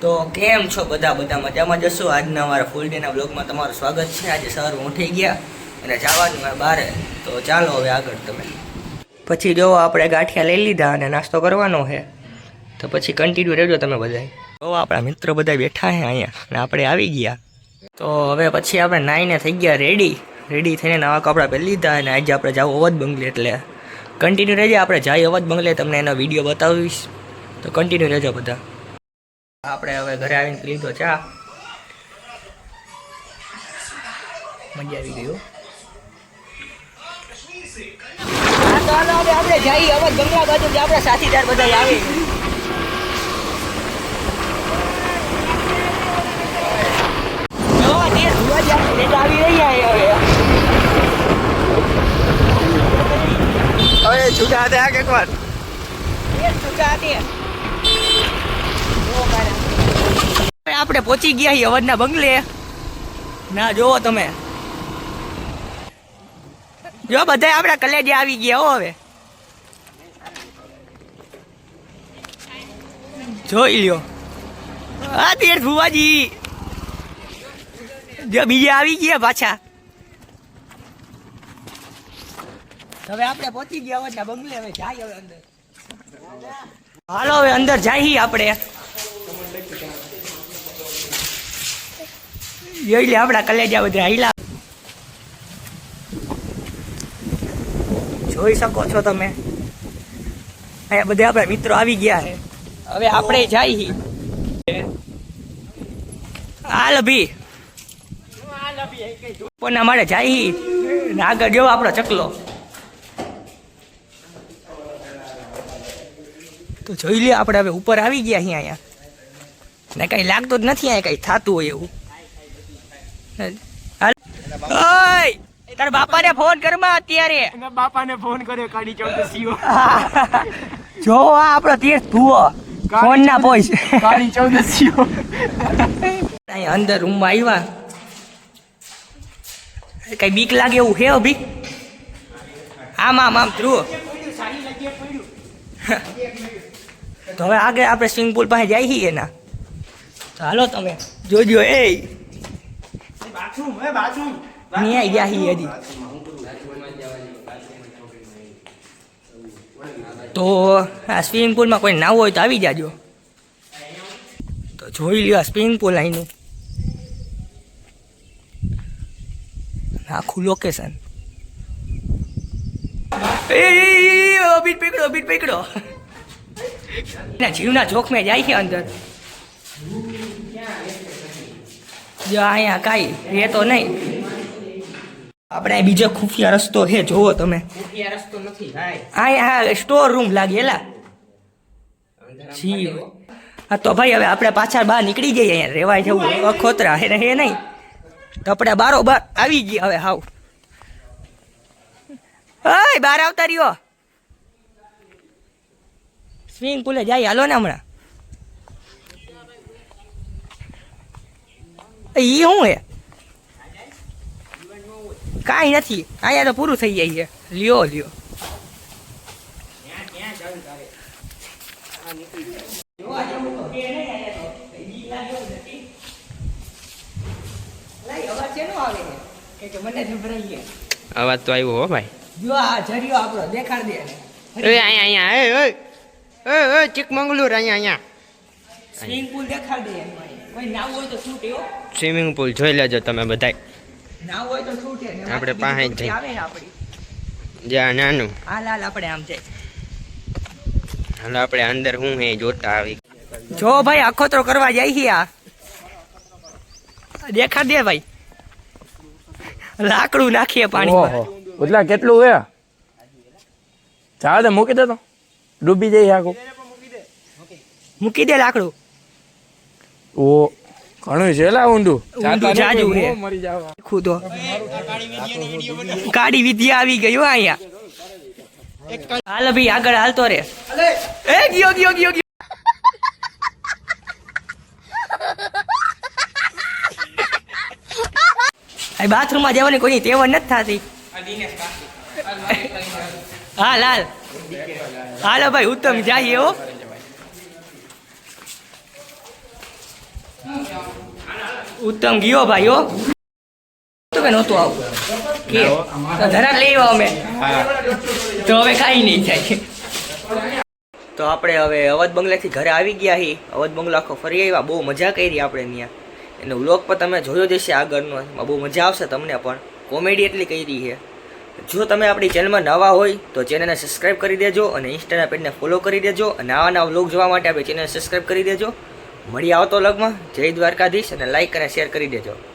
તો કેમ છો બધા? બધા મજામાં જશો? આજના અમારા ફૂલ ડેના બ્લોગમાં તમારું સ્વાગત છે. આજે સવાર ઉઠી ગયા અને જવાનું હોય બારે. તો ચાલો હવે આગળ તમે. પછી જો આપણે ગાંઠિયા લઈ લીધા અને નાસ્તો કરવાનો છે. તો પછી કન્ટિન્યુ રહેજો તમે બધા તો આપણા મિત્રો બધા બેઠા છે અહીંયા અને આપણે આવી ગયા. તો હવે પછી આપણે નાઈને થઈ ગયા રેડી રેડી થઈને નવા કપડાં પહેરી લીધા અને આજે આપણે જાવ અવધ બંગલે એટલે કન્ટિન્યુ રહેજે. આપણે જાય અવધ બંગલે તમને એનો વીડિયો બતાવીશ. તો કન્ટિન્યુ રહેજો બધા. આપણે હવે ઘરે આવીને પી લીધો ચા. મજા આવી હાલો હવે આપણે જઈએ. અવધ બંગલા બાજુ આપણા સાથીદાર બધા આવે. જો, તે ભુવાજી આપણે ભેગા આવી રહ્યા હવે. હવે છૂટા હતા કે વાર. એ છૂટા તે. જો મારા. હવે આપણે પહોંચી ગયા છીએ અવધના બંગલે. ના, જોવો તમે. જો બધા આપણા કલેજે આવી ગયા હો હવે. જોઈ લ્યો. હા તેર ભુવાજી. જો, બીજા આવી ગયા પાછા. હવે આપણે પહોંચી ગયા અવાજના બંગલે, હવે જાય હવે અંદર. હાલો, હવે અંદર જઈએ આપણે. જોઈ લે, આપણા કલેજા બધા હાઈલા જોઈ શકો છો તમે. અહીંયા બધા આપણા મિત્રો આવી ગયા છે. હવે આપણે જઈ હાલ ભી મારે જાય ને આગળ જેવો આપણો ચકલો. તો જોઈ લે, આપણે હવે ઉપર આવી ગયા અહીંયા. ને કઈ લાગતું જ નથી, અહીંયા કઈ થતું હોય એવું. ઓય તાર બાપાને ફોન કરમાં અત્યારે. બાપાને ફોન કર્યો કાઢી ચૌદસીઓ જો આ આપણો તીર્થ ભૂવો. ફોન ના પોઈસ કાઢી ચૌદસીઓ અહીંયા અંદર રૂમમાં આવ્યા કઈ બીક લાગે એવું હે બીક આમ આમ આમ ધ્રુવ. તો હવે આગળ આપણે સ્વિમિંગ પુલ પાસે જઈએ એના. ચાલો તમે જોજો એ. બાથરૂમ હે બાથરૂમ. ન્યાય ગયા હી હજી તો આ સ્વિમિંગ પુલમાં કોઈ નાવું હોય તો આવી જાજો. તો જોઈ લ્યો આ સ્વિમિંગ પુલ અહીંનું આખું લોકેશન એ બીટ પકડો બીટ પકડો. ના જીવના જોખમે જાય છે અંદર. જો અહીંયા કાંઈ એ તો નહીં. આપણે બીજો ખુફિયા રસ્તો છે જોવો તમે. રસ્તો નથી ભાઈ. અહીંયા સ્ટોર રૂમ લાગેલા જી. હા તો ભાઈ હવે આપણે પાછા બહાર નીકળી જઈએ અહીંયા રેવાય જવું અખોતરા હે હે નહીં. તો આપણે બારો બાર આવી ગયા હવે હાવ. ઓય બહાર આવતા રહ્યો. સ્વિમિંગ પુલે જાય હાલો ને હમણાં. ઈ શું હે? કાંઈ નથી. અહીંયા તો પૂરું થઈ જાય છે. લ્યો લ્યો. અવાજ તો આવ્યો હો ભાઈ. જો આ જરિયો આપણો દેખાડ દે એ અહીંયા અહીંયા એ એ એ ચિકમંગલુર અહીંયા અહીંયા. સ્વિમિંગ પુલ દેખાડ દે કોઈ નાવું હોય તો છૂટે હો સ્વિમિંગ પુલ જોઈ લેજો તમે બધાય. નાવું હોય તો છૂટે ને આપણે બાકી પાસે જ બીજી જઈએ. આવે ને આપણી. જ્યાં નાનું. હાલ હાલ આપણે આમ જાય. હાલો આપણે અંદર હું હે જોતા આવી. જો ભાઈ અખોતરો કરવા જાય છે આ. દેખાડ દે ભાઈ. લાકડું નાખીએ પાણીમાં. ઓહો ઉતલા કેટલું હે? ચા દે મૂકી દે તો. ડૂબી જાય આખું. મૂકી દે લાકડું. ઓ ઘણું છે લા ઊંડું. ઊંડું જાજુ હે. મરી જાવ. ખુદો. કાડી વિદ્યા આવી ગઈ હો અહીંયા. હાલ ભાઈ આગળ હાલતો રે. એ ગયો ગયો ગયો ગયો. આ બાથરૂમમાં જવાની કોઈ ટેવ નથી થતી. હાલ હાલ. હાલો ભાઈ ઉત્તમ જાય હો. ઉત્તમ ગયો ભાઈ હો. તો કે નહોતું આવું. કે ધરા લઈ આવો અમે. તો હવે કાંઈ નહીં થાય. તો આપણે હવે અવધ બંગલાથી ઘરે આવી ગયા હી. અવધ બંગલા આખો ફરી આવ્યા. બહુ મજા કરી આપણે ત્યાં એનો વ્લોગ પણ તમે જોયો જ હશે આગળનો. બહુ મજા આવશે તમને પણ. કોમેડી એટલી કરી છે. જો તમે આપણી ચેનલમાં નવા હોય તો ચેનલને સબસ્ક્રાઇબ કરી દેજો અને ઇન્સ્ટાના પેજને ફોલો કરી દેજો. અને આવા નવા વ્લોગ જોવા માટે આપણી ચેનલ સબસ્ક્રાઇબ કરી દેજો. મળી આવતો લગમાં. જય દ્વારકાધીશ અને લાઈક અને શેર કરી દેજો.